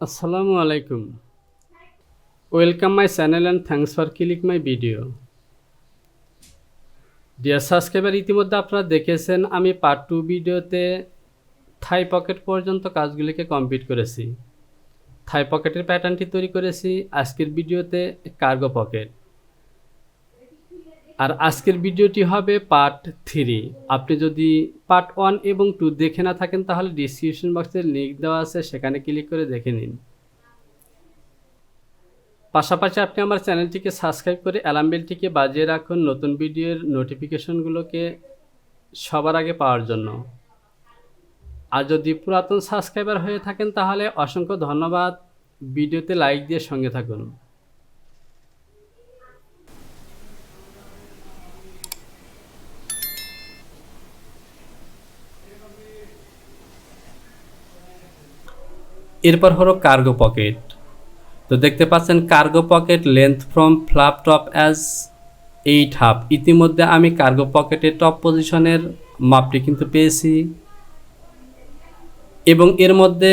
আসসালামু আলাইকুম। Welcome my channel and thanks for click my video dear subscriber ইতিমধ্যে আপনারা দেখেছেন, আমি পার্ট টু ভিডিওতে থাই পকেট পর্যন্ত কাজগুলিকে কমপ্লিট করেছি। থাই পকেটের প্যাটার্নটি তৈরি করেছি। আজকের ভিডিওতে কার্গো পকেট আর আজকের ভিডিওটি হবে পার্ট থ্রি আপনি যদি পার্ট ওয়ান এবং টু দেখে না থাকেন, তাহলে ডিসক্রিপশন বক্সে লিঙ্ক দেওয়া আছে, সেখানে ক্লিক করে দেখে নিন। পাশাপাশি আপনি আমার চ্যানেলটিকে সাবস্ক্রাইব করে অ্যালার্ম বেলটিকে বাজিয়ে রাখুন নতুন ভিডিওর নোটিফিকেশনগুলোকে সবার আগে পাওয়ার জন্য। আর যদি পুরাতন সাবস্ক্রাইবার হয়ে থাকেন, তাহলে অসংখ্য ধন্যবাদ। ভিডিওতে লাইক দিয়ে সঙ্গে থাকুন। এরপর হলো কার্গো পকেট তো দেখতে পাচ্ছেন cargo pocket length from flap top as eight half ইতিমধ্যে আমি কার্গো পকেটের টপ পজিশনের মাপটি কিন্তু পেয়েছি। এবং এর মধ্যে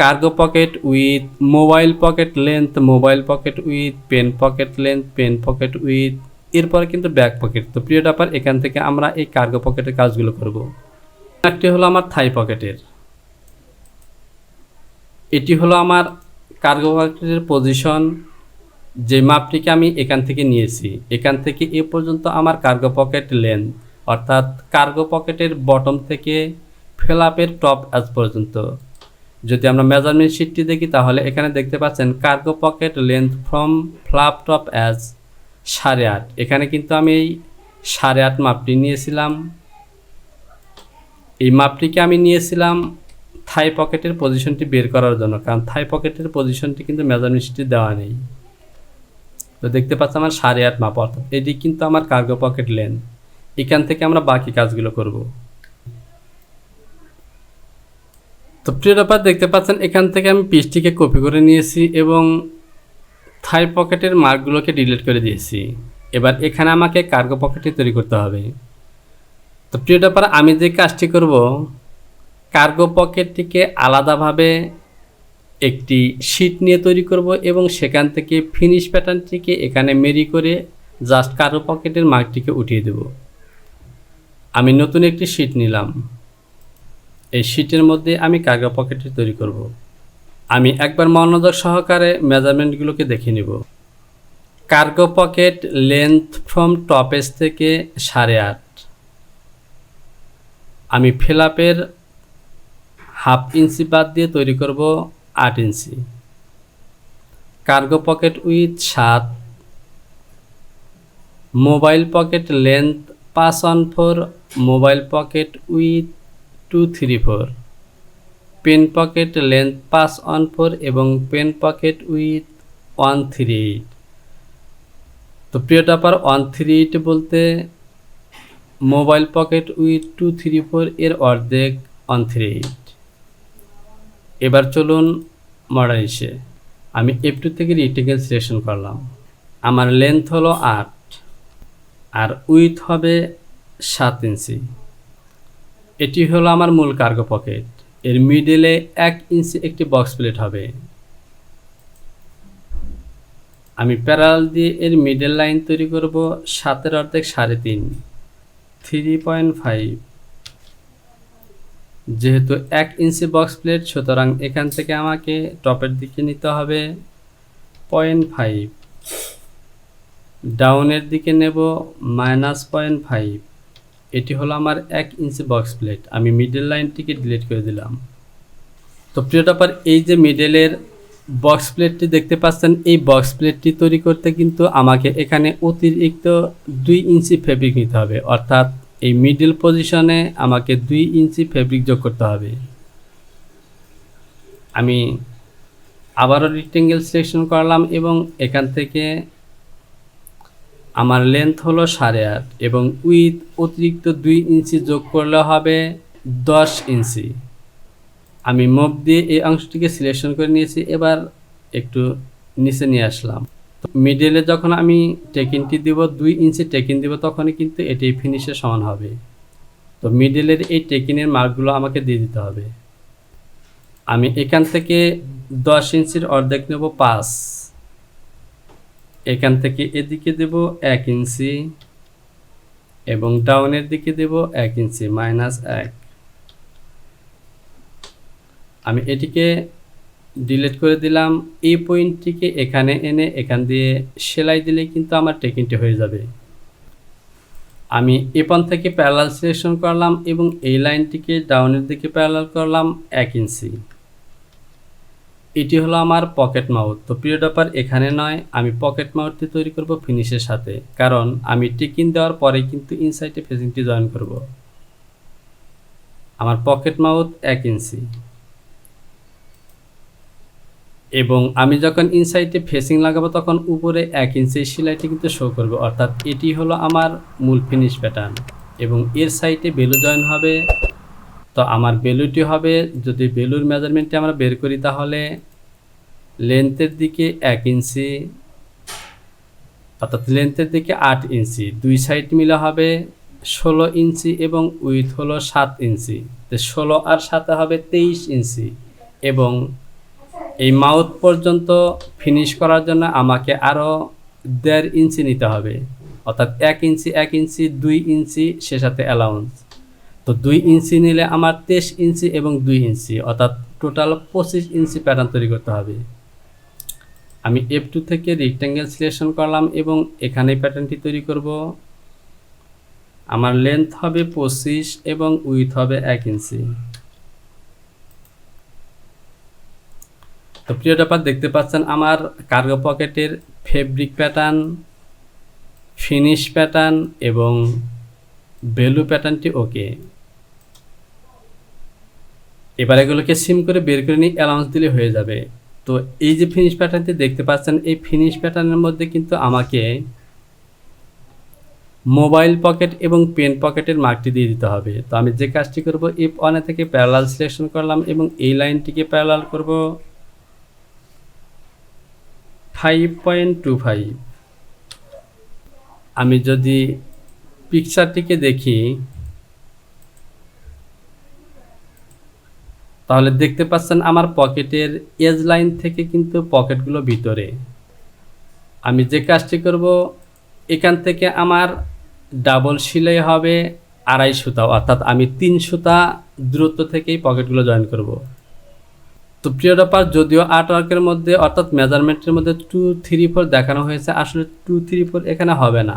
cargo pocket with mobile pocket length mobile pocket with pen pocket length pen pocket with এরপরে কিন্তু ব্যাক পকেট তো প্রিয় ডাপার এখান থেকে আমরা এই কার্গো পকেটের কাজগুলো করব। একটি হলো আমার থাই পকেটের এটি হলো আমার কার্গো পকেটের পজিশন যে মাপটিকে আমি এখান থেকে নিয়েছি। এখান থেকে এ পর্যন্ত আমার কার্গো পকেট লেন্থ অর্থাৎ কার্গো পকেটের বটম থেকে ফেলাপের টপ অ্যাজ পর্যন্ত। যদি আমরা মেজারমেন্ট শিটটি দেখি, তাহলে এখানে দেখতে পাচ্ছেন cargo pocket length from flap top as সাড়ে আট। এখানে কিন্তু আমি এই সাড়ে আট মাপটি নিয়েছিলাম। এই মাপটিকে আমি নিয়েছিলাম থাই পকেটের পজিশনটি বের করার জন্য, কারণ থাই পকেটের পজিশনটি কিন্তু মেজারমেন্ট শিটে দেওয়া নেই। তো দেখতে পাচ্ছি আমার সাড়ে আট মাপ, অর্থাৎ এটি কিন্তু আমার কার্গো পকেট লেন এখান থেকে আমরা বাকি কাজগুলো করব। তো প্রিয় ব্যাপার দেখতে পাচ্ছেন এখান থেকে আমি পিসটিকে কপি করে নিয়েছি এবং থাই পকেটের মার্কগুলোকে ডিলিট করে দিয়েছি। এবার এখানে আমাকে কার্গো পকেটটি তৈরি করতে হবে। তো প্রিয় ব্যাপার আমি যে কাজটি করব কার্গো পকেটটিকে আলাদাভাবে একটি শিট নিয়ে তৈরি করব এবং সেখান থেকে ফিনিশ প্যাটার্নটিকে এখানে মেরি করে জাস্ট কার্গো পকেটের মার্কটিকে উঠিয়ে দেব। আমি নতুন একটি শিট নিলাম। এই শিটের মধ্যে আমি কার্গো পকেটটি তৈরি করব। আমি একবার মনোযোগ সহকারে মেজারমেন্টগুলোকে দেখে নেব। Cargo pocket length from topaz থেকে সাড়ে আট। আমি ফেলাপের হাফ ইঞ্চি বাদ দিয়ে তৈরি করব আট ইঞ্চি। কার্গো পকেট উইথ সাত। মোবাইল পকেট লেন্থ পাঁচ one four. Mobile pocket with two three four. Pen pocket length পাঁচ ওয়ান ফোর এবং pen pocket with one three eight. তো প্রিয় টাপার, ওয়ান থ্রি এইট বলতে mobile pocket with two three four এর অর্ধেক one three eight. এবার চলুন মডার্নিসে আমি এফ টু থেকে রিটেকেল সিলেকশন করলাম। আমার লেন্থ হলো আট, আর উইথ হবে সাত ইঞ্চি। এটি হলো আমার মূল কার্গো পকেট এর মিডলে এক ইঞ্চি একটি বক্স প্লেট হবে। আমি প্যারাল দিয়ে এর মিডল লাইন তৈরি করব সাতের অর্ধেক সাড়ে তিন থ্রি পয়েন্ট ফাইভ যেহেতু এক ইঞ্চি বক্স প্লেট সুতরাং এখান থেকে আমাকে টপের দিকে নিতে হবে পয়েন্ট ফাইভ ডাউনের দিকে নেব মাইনাস পয়েন্ট ফাইভ এটি হলো আমার এক ইঞ্চি বক্স প্লেট আমি মিডল লাইনটিকে ডিলিট করে দিলাম। তো প্রিয় টপার, এই যে মিডলের বক্স প্লেটটি দেখতে পাচ্ছেন, এই বক্স প্লেটটি তৈরি করতে কিন্তু আমাকে এখানে অতিরিক্ত দুই ইঞ্চি ফেব্রিক নিতে হবে। অর্থাৎ এই মিডল পজিশনে আমাকে দুই ইঞ্চি ফেব্রিক যোগ করতে হবে। আমি আবারও রিক্টেঙ্গেল সিলেকশন করলাম এবং এখান থেকে আমার লেন্থ হলো সাড়ে আট এবং উইথ অতিরিক্ত দুই ইঞ্চি যোগ করলে হবে দশ ইঞ্চি। আমি মুভ দিয়ে এই অংশটিকে সিলেকশন করে নিয়েছি, এবার একটু নিচে নিয়ে আসলাম। মিডলে যখন আমি টেকিনটি দিব, দুই ইঞ্চি টেকিন দিব, তখনই কিন্তু এটি ফিনিশে সমান হবে। তো মিডলের এই টেকিনের মার্কগুলো আমাকে দিয়ে দিতে হবে। আমি এখান থেকে দশ ইঞ্চির অর্ধেক নেব পাঁচ। এখান থেকে এদিকে দেব এক ইঞ্চি এবং ডাউনের দিকে দেব এক ইঞ্চি মাইনাস এক। আমি এটিকে ডিলিট করে দিলাম। এই পয়েন্টটিকে এখানে এনে এখান দিয়ে সেলাই দিলে কিন্তু আমার টেকিংটি হয়ে যাবে। আমি এপন থেকে প্যারালাল সিলেকশন করলাম এবং এই লাইনটিকে ডাউনের দিকে প্যারালাল করলাম এক ইঞ্চি এটি হলো আমার পকেট মাউথ তো প্রিয় ডপার এখানে নয়, আমি পকেট মাউথটি তৈরি করব ফিনিশের সাথে। কারণ আমি টিকিন দেওয়ার পরে কিন্তু ইনসাইডে ফেসিংটি জয়েন করব। আমার পকেট মাউথ এক ইঞ্চি এবং আমি যখন ইনসাইডে ফেসিং লাগাবো, তখন উপরে এক ইঞ্চি সেলাইটি কিন্তু শো করবে। অর্থাৎ এটি হলো আমার মূল ফিনিশ প্যাটার্ন এবং এর সাইডে বেলু জয়েন হবে। তো আমার বেলুটি হবে, যদি বেলুর মেজারমেন্টটি আমরা বের করি, তাহলে লেন্থের দিকে এক ইঞ্চি অর্থাৎ লেন্থের দিকে আট ইঞ্চি দুই সাইড মিলে হবে ষোলো ইঞ্চি এবং উইথ হলো সাত ইঞ্চি তো ষোলো আর সাথে হবে তেইশ ইঞ্চি এবং এই মাউথ পর্যন্ত ফিনিশ করার জন্য আমাকে আরও দেড় ইঞ্চি নিতে হবে। অর্থাৎ এক ইঞ্চি এক ইঞ্চি, দুই ইঞ্চি, সে সাথে অ্যালাউন্স তো দুই ইঞ্চি নিলে আমার তেইশ ইঞ্চি এবং দুই ইঞ্চি, অর্থাৎ টোটাল পঁচিশ ইঞ্চি প্যাটার্ন তৈরি করতে হবে। আমি এফ টু থেকে রেক্ট্যাঙ্গেল সিলেকশন করলাম এবং এখানে প্যাটার্নটি তৈরি করব। আমার লেন্থ হবে পঁচিশ এবং উইথ হবে এক ইঞ্চি। তো প্রিয় ব্যাপার দেখতে পাচ্ছেন আমার কার্গো পকেটের ফেব্রিক প্যাটার্ন ফিনিশ প্যাটার্ন এবং বেলু প্যাটার্নটি ওকে এবার এগুলোকে সিম করে বের করে নিয়ে অ্যালাউন্স দিলে হয়ে যাবে। তো এই যে ফিনিশ প্যাটার্নটি দেখতে পাচ্ছেন, এই ফিনিশ প্যাটার্নের মধ্যে কিন্তু আমাকে মোবাইল পকেট এবং পেন পকেটের মার্কটি দিয়ে দিতে হবে। তো আমি যে কাজটি করব ইফ ওয়ানে থেকে প্যারালাল সিলেকশন করলাম এবং এই লাইনটিকে প্যারালাল করব। Five point two five. আমি যদি পিকচারটিকে দেখি, তাহলে দেখতে পাচ্ছেন আমার পকেটের এজ লাইন থেকে কিন্তু পকেটগুলো ভিতরে। আমি যে কাজটি করব, এখান থেকে আমার ডাবল সিলাই হবে আড়াই সুতা, অর্থাৎ আমি তিন সুতা দূরত্ব থেকেই পকেটগুলো জয়েন করব। তো প্রিয় ব্যাপার যদিও আর্ট ওয়ার্কের মধ্যে, অর্থাৎ মেজারমেন্টের মধ্যে টু থ্রি ফোর দেখানো হয়েছে, আসলে টু থ্রি ফোর এখানে হবে না।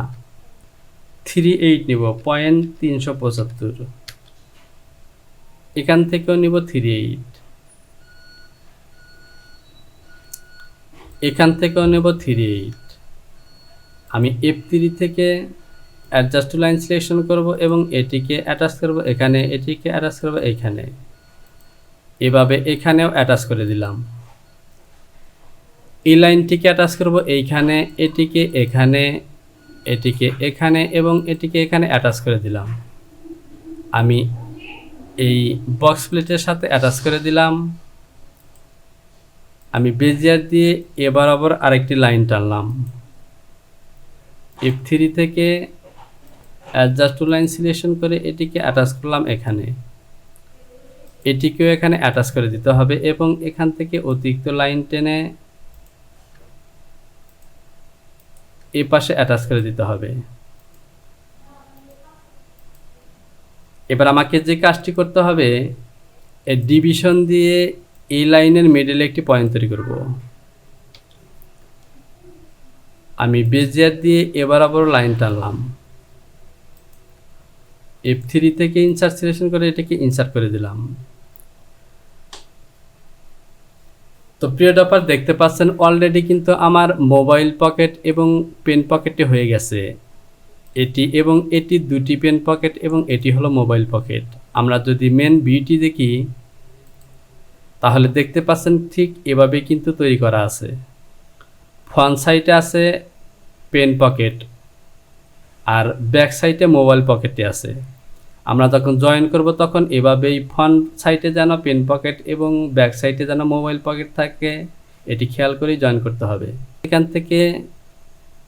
থ্রি এইট নিব পয়েন্ট তিনশো পঁচাত্তর এখান থেকেও নিব থ্রি এইট এখান থেকেও নেব থ্রি এইট আমি এফ থ্রি থেকে অ্যাডজাস্ট লাইন সিলেকশন করব এবং এটিকে অ্যাটাচ করব এখানে, এটিকে অ্যাটাচ করব এখানে। এভাবে এখানেও অ্যাটাচ করে দিলাম। এই লাইনটিকে অ্যাটাচ করব এইখানে, এটিকে এখানে এটিকে এখানে এবং এটিকে এখানে অ্যাটাচ করে দিলাম। আমি এই বক্স প্লেটের সাথে অ্যাটাচ করে দিলাম। আমি বেজিয়ার দিয়ে এবার আবার আরেকটি লাইন টানলাম। এফ থ্রি থেকে অ্যাডজাস্ট লাইন সিলেকশন করে এটিকে অ্যাটাচ করলাম এখানে। এটিকেও এখানে অ্যাটাচ করে দিতে হবে এবং এখান থেকে অতিরিক্ত লাইন টেনে এ পাশে অ্যাটাচ করে দিতে হবে। এবার আমাকে যে কাজটি করতে হবে ডিভিশন দিয়ে এই লাইনের মিডলে একটি পয়েন্ট তৈরি করব। আমি বেজিয়ার দিয়ে এবার আবার লাইন টানলাম। এফ থ্রি থেকে ইনসার্ট সিলেকশন করে এটাকে ইনসার্ট করে দিলাম। তো প্রিয় ডপার দেখতে পাচ্ছেন অলরেডি কিন্তু আমার মোবাইল পকেট এবং পেন পকেটটি হয়ে গেছে। এটি এবং এটি দুটি পেন পকেট এবং এটি হলো মোবাইল পকেট আমরা যদি মেন ভিউটি দেখি, তাহলে দেখতে পাচ্ছেন ঠিক এভাবে কিন্তু তৈরি করা আছে। ফ্রন্ট সাইডে আছে পেন পকেট আর ব্যাক সাইডে মোবাইল পকেটটি আছে। আমরা যখন জয়েন করব তখন এভাবেই ফ্রন্ট সাইডে যেন পেন পকেট এবং ব্যাক সাইডে যেন মোবাইল পকেট থাকে, এটি খেয়াল করেই জয়েন করতে হবে। এখান থেকে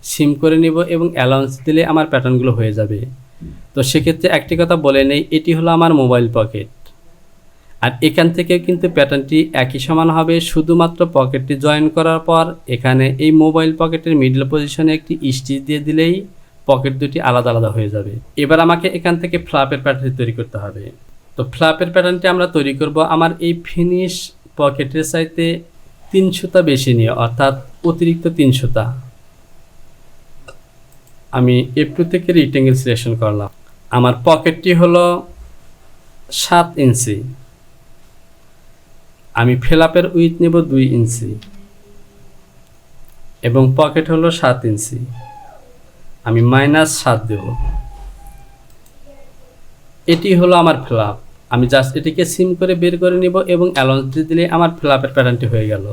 সিম করে নিব এবং অ্যালাউন্স দিলে আমার প্যাটার্নগুলো হয়ে যাবে। তো সেক্ষেত্রে একটি কথা বলে নেই, এটি হলো আমার মোবাইল পকেট আর এখান থেকে কিন্তু প্যাটার্নটি একই সমান হবে, শুধুমাত্র পকেটটি জয়েন করার পর এখানে এই মোবাইল পকেটের মিডল পজিশনে একটি স্টিচ দিয়ে দিলেই পকেট দুটি আলাদা আলাদা হয়ে যাবে। এবার আমাকে এখান থেকে ফ্লাপের প্যাটার্ন তৈরি করতে হবে। তো ফ্লাপের প্যাটার্নটি আমরা তৈরি করব আমার এই ফিনিশ পকেটের চাইতে তিন সুতা বেশি নিয়ে, অর্থাৎ অতিরিক্ত তিন সুতা। আমি টু থেকে রিটেঙ্গেল সিলেকশন করলাম। আমার পকেটটি হলো সাত ইঞ্চি। আমি ফেলাপের উইথ নেব দুই ইঞ্চি। এবং পকেট হলো সাত ইঞ্চি। আমি মাইনাস সাত দেব। এটি হলো আমার ফ্লাপ আমি জাস্ট এটিকে সিম করে বের করে নিব এবং অ্যালাউন্স দিয়ে দিলে আমার ফ্লাপের প্যাটার্নটি হয়ে গেল।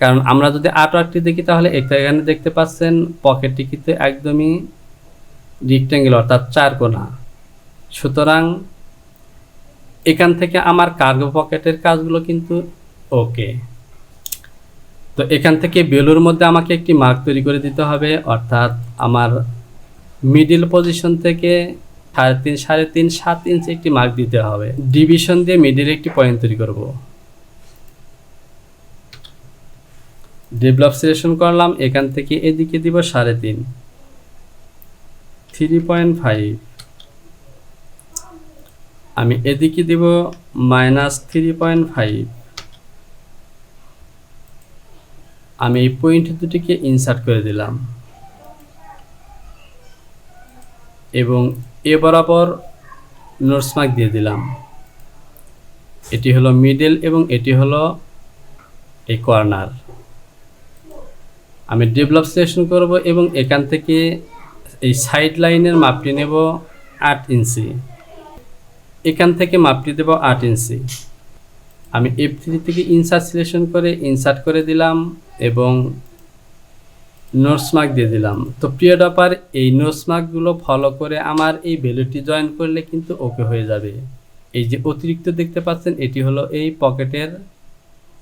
কারণ আমরা যদি আর্ট ওয়ার্কটি দেখি তাহলে এখানে দেখতে পাচ্ছেন পকেটটি কিন্তু একদমই রিক্ট্যাঙ্গেল অর্থাৎ চার কোনা সুতরাং এখান থেকে আমার কার্গো পকেটের কাজগুলো কিন্তু ওকে তো এখান থেকে বেলুর মধ্যে আমাকে একটি মার্ক তৈরি করে দিতে হবে, অর্থাৎ আমার মিডিল পজিশন থেকে সাড়ে তিন সাড়ে তিন, সাত ইঞ্চি একটি মার্ক দিতে হবে। ডিভিশন দিয়ে মিডিলে একটি পয়েন্ট তৈরি করব। ডেভেলপ সিলেকশন করলাম, এখান থেকে এদিকে দিব সাড়ে তিন। থ্রি পয়েন্ট ফাইভ আমি এদিকে দিব মাইনাস থ্রি পয়েন্ট ফাইভ আমি এই পয়েন্ট দুটিকে ইনসার্ট করে দিলাম। এবং এ বরাবর নোটস মার্ক দিয়ে দিলাম। এটি হলো মিডল এবং এটি হলো এই কর্নার আমি ডেভেলপ সিলেকশন করব এবং এখান থেকে এই সাইড লাইনের মাপটি নেব আট ইঞ্চি। এখান থেকে মাপটি দেব আট ইঞ্চি। আমি এফ থ্রি থেকে ইনসার্ট সিলেকশন করে ইনসার্ট করে দিলাম এবং নোটস মার্ক দিয়ে দিলাম। তো প্রিয় ডপার, এই নোটস মার্কগুলো ফলো করে আমার এই ভ্যালুটি জয়েন করলে কিন্তু ওকে হয়ে যাবে। এই যে অতিরিক্ত দেখতে পাচ্ছেন, এটি হলো এই পকেটের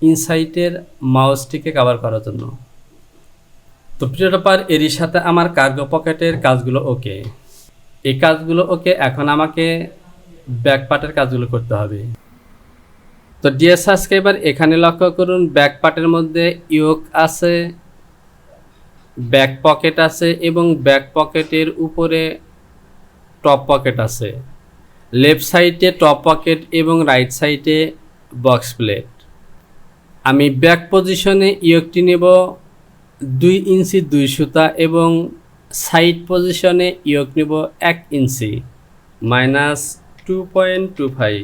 ইনসাইটের মাউসটিকে কভার করার জন্য। তো প্রিয় ডপার, এরই সাথে আমার কার্গো পকেটের কাজগুলো ওকে এই কাজগুলো ওকে এখন আমাকে ব্যাক পার্টের কাজগুলো করতে হবে। তো ডিএস সাবস্ক্রাইবার এখানে লক্ষ্য করুন ব্যাক পার্টের মধ্যে ইয়োক আছে ব্যাক পকেট আছে এবং ব্যাক পকেটের উপরে টপ পকেট আছে। লেফট সাইডে টপ পকেট এবং রাইট সাইডে বক্স প্লেট আমি ব্যাক পজিশনে ইয়োকটি নেব দুই ইঞ্চি দুই সুতা এবং সাইড পজিশনে ইয়োক নেব এক ইঞ্চি minus two point two five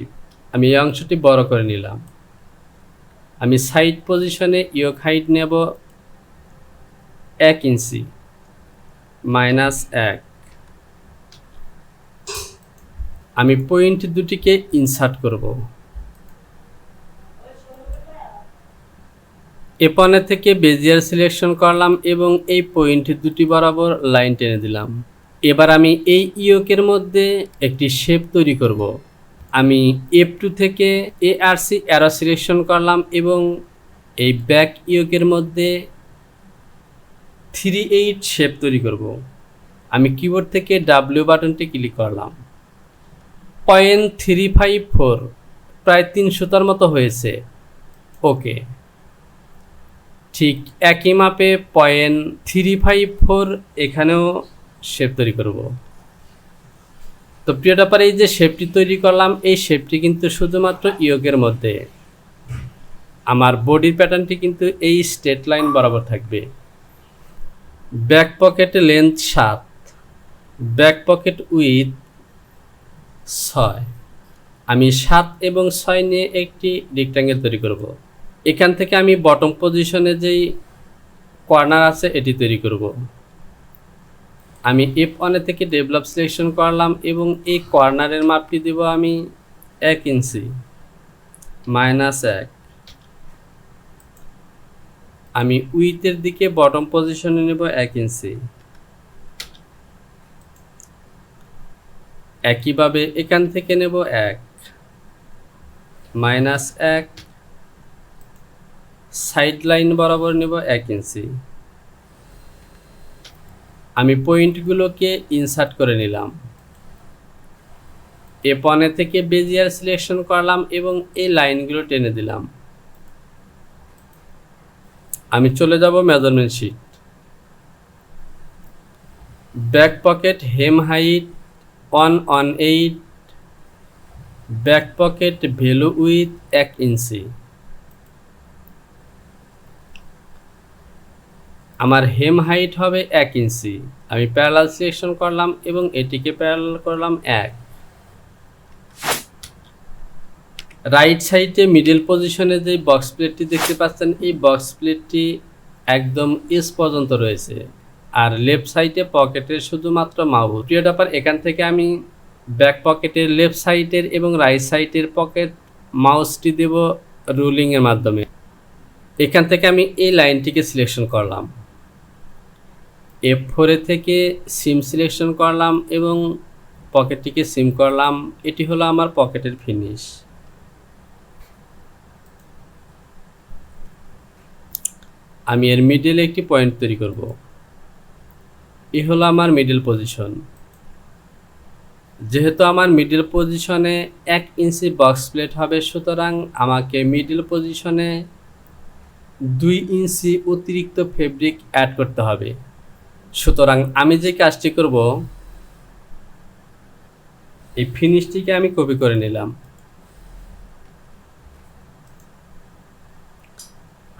আমি এই অংশটি বড় করে নিলাম। আমি সাইড পজিশনে ইয়োক হাইট নেব এক ইঞ্চি, মাইনাস এক। আমি পয়েন্ট দুটিকে ইনসার্ট করব। এপনে থেকে বেজিয়ার সিলেকশন করলাম এবং এই পয়েন্ট দুটি বরাবর লাইন টেনে দিলাম। এবার আমি এই ইয়োকের মধ্যে একটি শেপ তৈরি করব। আমি এফ টু থেকে A R C arrow selection করলাম এবং এই ব্যাক ইয়োকের মধ্যে থ্রি এইট শেপ তৈরি করব। আমি কিবোর্ড থেকে ডাব্লিউ বাটনটি ক্লিক করলাম। পয়েন্ট থ্রি ফাইভ ফোর প্রায় তিন সুতার মতো হয়েছে। ওকে ঠিক একই মাপে পয়েন্ট থ্রি ফাইভ ফোর এখানেও শেপ তৈরি করব। তো প্রিয় ব্যাপারে, এই যে শেপটি তৈরি করলাম, এই শেপটি কিন্তু শুধুমাত্র ইয়োগের মধ্যে। আমার বডির প্যাটার্নটি কিন্তু এই স্টেট লাইন বরাবর থাকবে। ব্যাক পকেটে লেন্থ সাত ব্যাক পকেট উইথ ছয়। আমি সাত এবং ছয় নিয়ে একটি রেক্ট্যাঙ্গেল তৈরি করব। এখান থেকে আমি বটম পজিশনে যেই কর্নার আছে, এটি তৈরি করব। আমি এফ ওয়ানে থেকে ডেভেলপ সিলেকশন করলাম এবং এই কর্নারের মাপটি দেব আমি এক ইঞ্চি মাইনাস এক। আমি উইথের দিকে বটম পজিশনে নেব এক ইঞ্চি। একইভাবে এখান থেকে নেব এক মাইনাস এক। সাইড লাইন বরাবর নেব এক ইঞ্চি। আমি পয়েন্টগুলোকে ইনসার্ট করে নিলাম। এ পনে থেকে বেজিয়ার সিলেকশন করলাম এবং এই লাইনগুলো টেনে দিলাম। আমি চলে যাব measurement sheet back pocket hem height one on eight back pocket value with এক ইঞ্চি আমার হেম হাইট হবে এক ইঞ্চি। আমি প্যারালাল সিলেকশন করলাম এবং এটিকে প্যারালাল করলাম এক। রাইট সাইডে মিডিল পজিশনে যে বক্স প্লেটটি দেখতে পাচ্ছেন, এই বক্স প্লেটটি একদম এস পর্যন্ত রয়েছে। আর লেফট সাইডে পকেটের শুধুমাত্র মাউথ প্রিয় ব্যাপার এখান থেকে আমি ব্যাক পকেটের লেফট সাইডের এবং রাইট সাইডের পকেট মাউসটি দেব রুলিংয়ের মাধ্যমে। এখান থেকে আমি এই লাইনটিকে সিলেকশন করলাম। এফ ফোরে থেকে সিম সিলেকশন করলাম এবং পকেটটিকে সিম করলাম। এটি হলো আমার পকেটের ফিনিশ আমি এর মিডলে একটি পয়েন্ট তৈরি করব। এই হলো আমার মিডল পজিশন যেহেতু আমার মিডল পজিশনে এক ইঞ্চি বক্স প্লেট হবে, সুতরাং আমাকে মিডল পজিশনে দুই ইঞ্চি অতিরিক্ত ফেব্রিক অ্যাড করতে হবে। সুতরাং আমি যে কাজটি করব, এই ফিনিশটিকে আমি কপি করে নিলাম।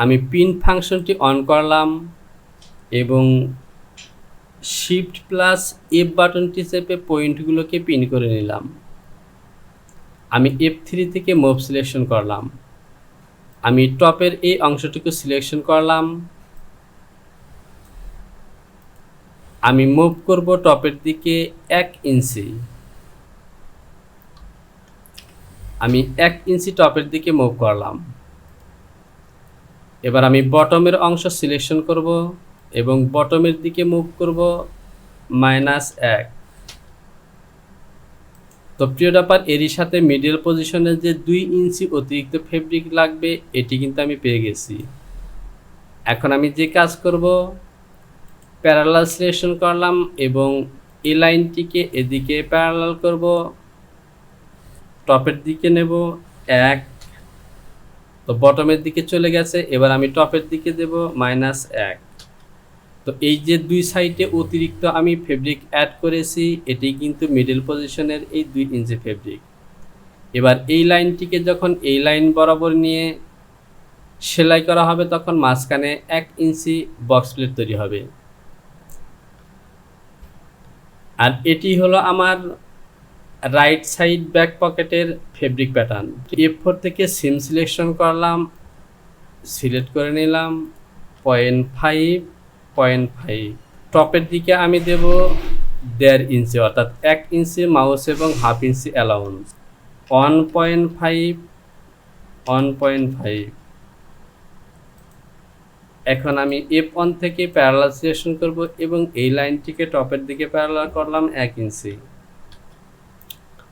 আমি পিন ফাংশনটি অন করলাম এবং শিফট প্লাস এফ বাটনটি চেপে পয়েন্টগুলোকে পিন করে নিলাম। আমি এফ থ্রি থেকে মুভ সিলেকশন করলাম। আমি টপের এই অংশটিকে সিলেকশন করলাম। আমি মুভ করব টপের দিকে এক ইঞ্চি আমি এক ইঞ্চি টপের দিকে মুভ করলাম। এবার আমি বটমের অংশ সিলেকশন করব এবং বটমের দিকে মুভ করব মাইনাস এক। তো প্রিয় ব্যাপার, এরই সাথে মিডল পজিশনে যে দুই ইঞ্চি অতিরিক্ত ফেব্রিক লাগবে, এটি কিন্তু আমি পেয়ে গেছি। এখন আমি যে কাজ করব প্যারালাল সিলেকশন করলাম এবং এই লাইনটিকে এদিকে প্যারালাল করব, টপের দিকে নেব, এক, তো বটমের দিকে চলে গেছে, এবার আমি টপের দিকে দেব, মাইনাস এক। তো এই যে দুই সাইডে অতিরিক্ত আমি ফেব্রিক অ্যাড করেছি, এটি কিন্তু মিডল পজিশনের এই দুই ইঞ্চি ফেব্রিক এবার এই লাইনটিকে যখন এই লাইন বরাবর নিয়ে সেলাই করা হবে, তখন মাঝখানে এক ইঞ্চি বক্স প্লেট তৈরি হবে। আর এটি হলো আমার রাইট সাইড ব্যাক পকেটের ফেব্রিক প্যাটার্ন এফ ফোর থেকে সিম সিলেকশন করলাম সিলেক্ট করে নিলাম পয়েন্ট ফাইভ পয়েন্ট ফাইভ টপের দিকে আমি দেব দেড় ইঞ্চি অর্থাৎ এক ইঞ্চি মাউস এবং হাফ ইঞ্চি allowance one point five one point five এখন আমি এফ ওয়ান থেকে প্যারালাল সিলেকশন করব এবং এই লাইনটিকে টপের দিকে প্যারালাল করলাম এক ইঞ্চি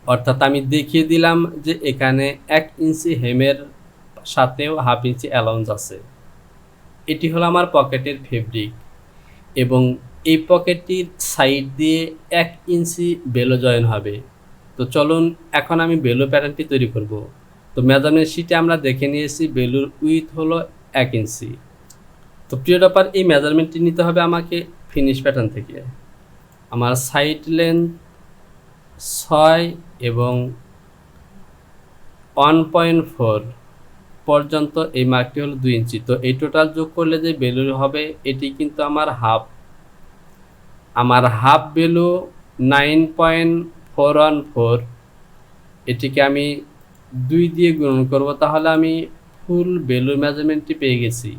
অর্থাৎ আমি দেখিয়ে দিলাম যে এখানে এক ইঞ্চি হেমের সাথেও হাফ ইঞ্চি অ্যালাউন্স আছে। এটি হলো আমার পকেটের ফেব্রিক এবং এই পকেটটির সাইড দিয়ে এক ইঞ্চি বেলো জয়েন হবে। তো চলুন, এখন আমি বেলো প্যাটার্নটি তৈরি করব। তো মেজারমেন্ট শিটে আমরা দেখে নিয়েছি বেলুর উইথ হলো এক ইঞ্চি তো প্রিয় ব্যাপার এই মেজারমেন্টটি নিতে হবে আমাকে ফিনিশ প্যাটার্ন থেকে। আমার সাইড লেন্থ ছয় এবং ওয়ান পয়েন্ট ফোর পর্যন্ত এই মার্কটি হলো দুই ইঞ্চি। তো এই টোটাল যোগ করলে যে ভ্যালু হবে, এটি কিন্তু আমার হাফ আমার half value nine point four one four এটিকে আমি দুই দিয়ে গুণন করব, তাহলে আমি ফুল ভ্যালু মেজারমেন্টটি পেয়ে গেছি।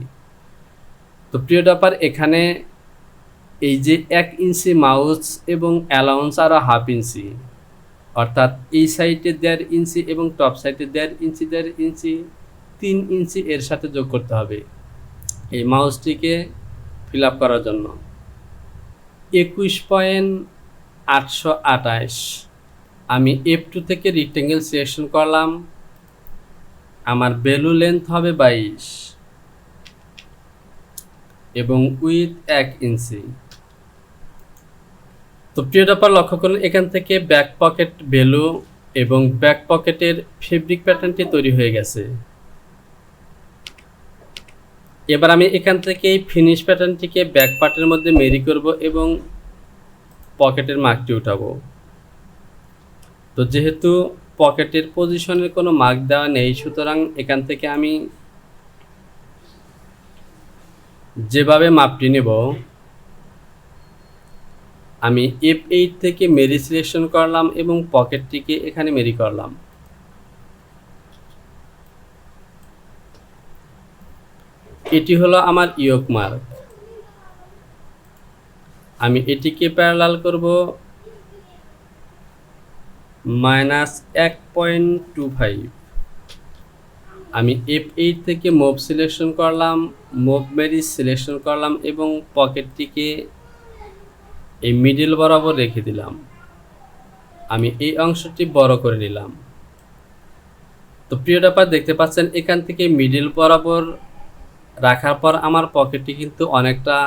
তো প্রিয় ব্যাপার এখানে এই যে এক ইঞ্চি মাউস এবং অ্যালাউন্স আরও হাফ ইঞ্চি, অর্থাৎ এই সাইডে দেড় ইঞ্চি এবং টপ সাইডে দেড় ইঞ্চি দেড় ইঞ্চি, তিন ইঞ্চি এর সাথে যোগ করতে হবে এই মাউসটিকে ফিল আপ করার জন্য। একুশ পয়েন্ট আটশো আঠাশ। আমি এফ টু থেকে রিক্টেঙ্গেল সিলেকশন করলাম। আমার বেলু লেন্থ হবে বাইশ। এবং উইথ এক ইঞ্চি। তো প্রিয় ব্যাপার লক্ষ্য করুন, এখান থেকে ব্যাক পকেট ভ্যালু এবং ব্যাক পকেটের ফেব্রিক প্যাটার্নটি তৈরি হয়ে গেছে। এবার আমি এখান থেকে ফিনিশ প্যাটার্নটিকে ব্যাক পার্টের মধ্যে মেরি করব এবং পকেটের মার্কটি উঠাবো। তো যেহেতু পকেটের পজিশনের কোনো মার্ক দেওয়া নেই, সুতরাং এখান থেকে আমি যেভাবে মাপটি নেব, আমি এফ এইট থেকে মেরি সিলেকশন করলাম এবং পকেটটিকে এখানে মেরি করলাম। এটি হলো আমার ইয়ক মার্ক। আমি এটিকে প্যারালাল করব মাইনাস এক পয়েন্ট টু ফাইভ আমি এফ এইট থেকে মোভ সিলেকশন করলাম মোভ মেরি সিলেকশন করলাম এবং পকেটটিকে এই মিডিল বরাবর রেখে দিলাম। আমি এই অংশটি বড় করে নিলাম। তো প্রিয় ব্যাপার দেখতে পাচ্ছেন এখান থেকে মিডিল বরাবর রাখার পর আমার পকেটটি কিন্তু অনেকটা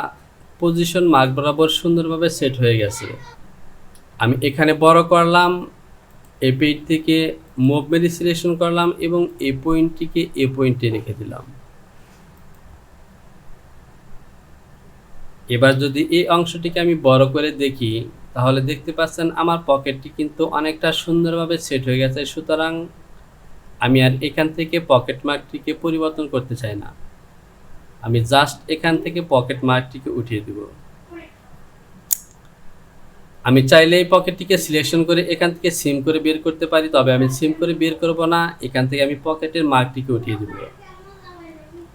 পজিশন মার্ক বরাবর সুন্দরভাবে সেট হয়ে গেছে। আমি এখানে বড় করলাম এই পেইট থেকে মুভ মেরি সিলেকশন করলাম এবং এই পয়েন্টটিকে এ পয়েন্টে রেখে দিলাম। এবার যদি এই অংশটিকে আমি বড় করে দেখি, তাহলে দেখতে পাচ্ছেন আমার পকেটটি কিন্তু অনেকটা সুন্দরভাবে সেট হয়ে গেছে, সুতরাং আমি আর এখান থেকে পকেট মার্কটিকে পরিবর্তন করতে চাই না। আমি জাস্ট এখান থেকে পকেট মার্কটিকে উঠিয়ে দেব। আমি চাইলে এই পকেটটিকে সিলেকশন করে এখান থেকে সিম করে বের করতে পারি, তবে আমি সিম করে বের করব না। এখান থেকে আমি পকেটের মার্কটিকে উঠিয়ে দেব।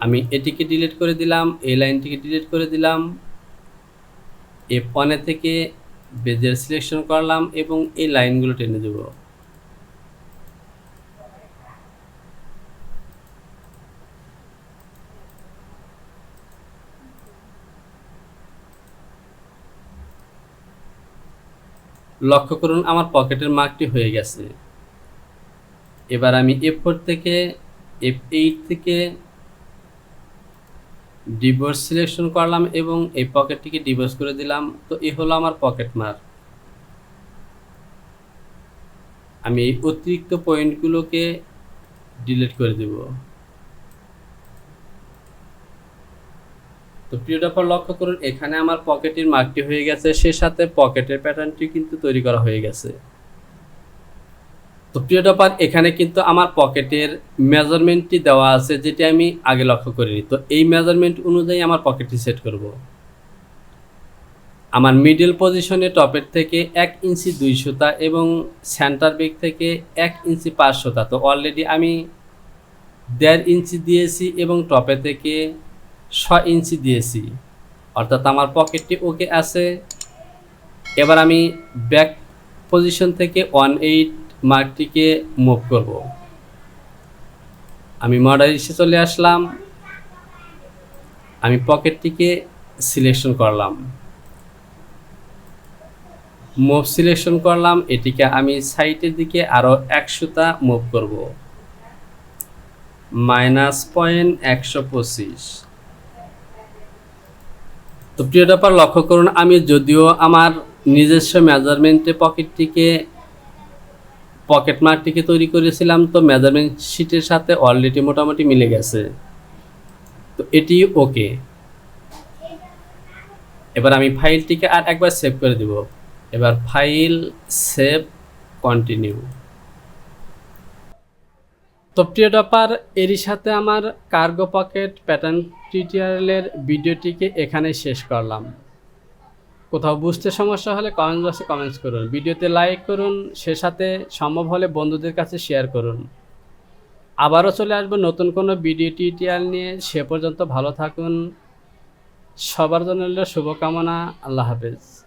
আমি এটিকে ডিলিট করে দিলাম, এই লাইনটিকে ডিলিট করে দিলাম। এ পনে থেকে বেজের সিলেকশন করলাম এবং এই লাইনগুলো টেনে দেব। লক্ষ্য করুন আমার পকেটের মার্কটি হয়ে গেছে। এবার আমি এফ ফোর থেকে এফ এইট থেকে ডিভোর্স সিলেকশন করলাম এবং এই পকেটটিকে ডিভোর্স করে দিলাম। তো এই হলো আমার পকেট মার্ক আমি এই অতিরিক্ত পয়েন্টগুলোকে ডিলিট করে দেব। তো প্রিয়টা পর লক্ষ্য করুন, এখানে আমার পকেটের মার্কটি হয়ে গেছে। সে সাথে পকেটের প্যাটার্নটি কিন্তু তৈরি করা হয়ে গেছে। তো প্রিয় টপার এখানে কিন্তু আমার পকেটের মেজারমেন্টটি দেওয়া আছে, যেটি আমি আগে লক্ষ্য করিনি। তো এই মেজারমেন্ট অনুযায়ী আমার পকেটটি সেট করব। আমার মিডল পজিশনে টপের থেকে এক ইঞ্চি দুই সুতা এবং সেন্টার বেগ থেকে এক ইঞ্চি পাঁচ সুতা। তো অলরেডি আমি দেড় ইঞ্চি দিয়েছি এবং টপে থেকে ছ ইঞ্চি দিয়েছি। অর্থাৎ আমার পকেটটি ওকে আছে। এবার আমি ব্যাক পজিশন থেকে ওয়ান এইট মার্কটিকে মুভ করব। আমি মডারিসে চলে আসলাম। আমি পকেটটিকে সিলেকশন করলাম। মুভ সিলেকশন করলাম। এটিকে আমি সাইটের দিকে আরও এক সুতা মুভ করব। মাইনাস পয়েন্ট একশো পঁচিশ। তো প্রিয় ব্যাপার, লক্ষ্য করুন, আমি যদিও আমার নিজস্ব মেজারমেন্টে পকেটটিকে পকেট মার্কটিকে তৈরি করেছিলাম, তো মেজারমেন্ট শিটের সাথে অলরেডি মোটামুটি মিলে গেছে। তো এটি ওকে এবার আমি ফাইলটিকে আর একবার সেভ করে দিব। এবার ফাইল সেভ কন্টিনিউ তো প্রিয় টপার এরই সাথে আমার কার্গো পকেট প্যাটার্ন টিউটোরিয়ালের ভিডিওটিকে এখানে শেষ করলাম। কোথাও বুঝতে সমস্যা হলে কমেন্ট বক্সে কমেন্টস করুন। ভিডিওতে লাইক করুন, সে সাথে সম্ভব হলে বন্ধুদের কাছে শেয়ার করুন। আবারও চলে আসব নতুন কোনো ভিডিও টিউটোরিয়াল নিয়ে। সে পর্যন্ত ভালো থাকুন। সবার জন্য শুভকামনা। আল্লাহ হাফেজ।